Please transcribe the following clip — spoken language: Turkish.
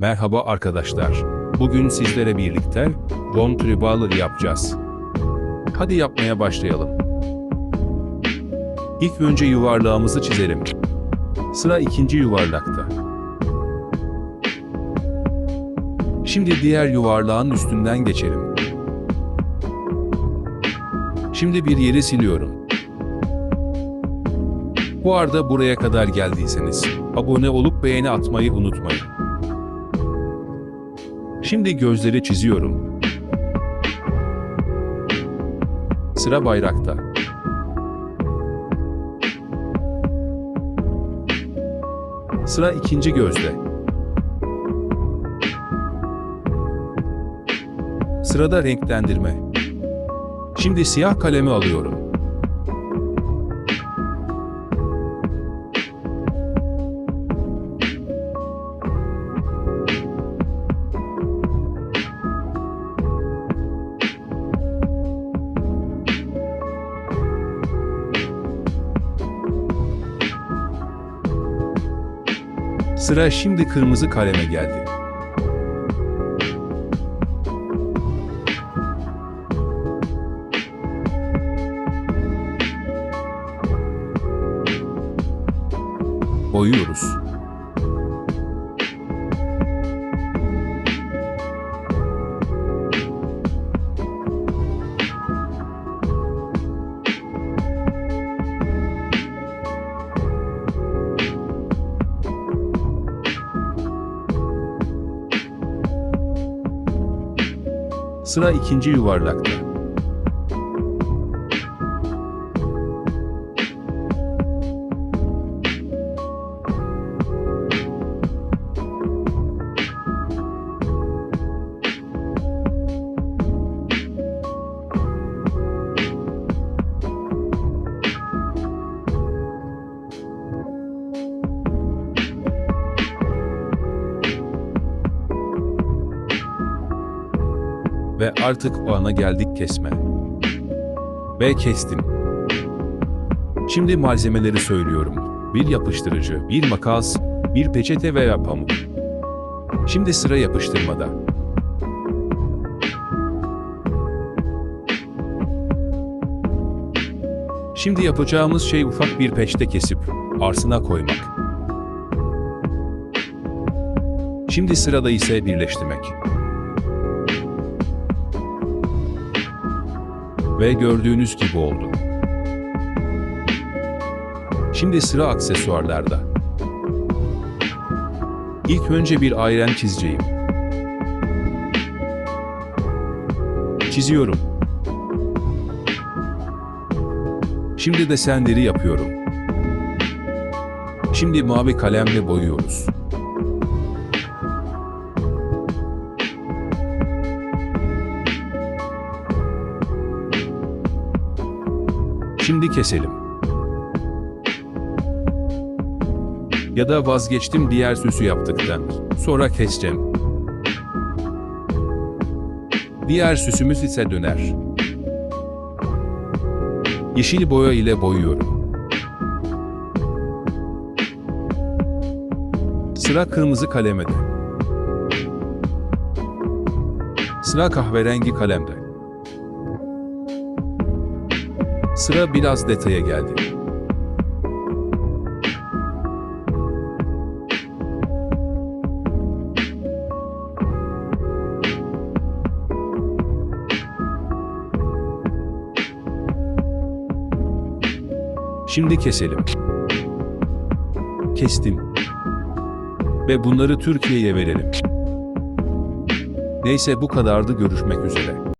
Merhaba arkadaşlar. Bugün sizlere birlikte Ron Tribal yapacağız. Hadi yapmaya başlayalım. İlk önce yuvarlağımızı çizelim. Sıra ikinci yuvarlakta. Şimdi diğer yuvarlağın üstünden geçelim. Şimdi bir yeri siliyorum. Bu arada buraya kadar geldiyseniz abone olup beğeni atmayı unutmayın. Şimdi gözleri çiziyorum. Sıra bayrakta. Sıra ikinci gözde. Sırada renklendirme. Şimdi siyah kalemi alıyorum. Sıra şimdi kırmızı kaleme geldi. Boyuyoruz. Sıra ikinci yuvarlakta. Ve artık o ana geldik kesme. Ve kestim. Şimdi malzemeleri söylüyorum. Bir yapıştırıcı, bir makas, bir peçete veya pamuk. Şimdi sıra yapıştırmada. Şimdi yapacağımız şey ufak bir peçete kesip arsına koymak. Şimdi sırada ise birleştirmek. Ve gördüğünüz gibi oldu. Şimdi sıra aksesuarlarda. İlk önce bir ayren çizeceğim. Çiziyorum. Şimdi desenleri yapıyorum. Şimdi mavi kalemle boyuyoruz. Şimdi keselim. Ya da vazgeçtim diğer süsü yaptıktan. Sonra keseceğim. Diğer süsümüz ise döner. Yeşil boya ile boyuyorum. Sıra kırmızı kalemede. Sıra kahverengi kalemde. Sıra biraz detaya geldi. Şimdi keselim. Kestim. Ve bunları Türkiye'ye verelim. Neyse bu kadardı görüşmek üzere.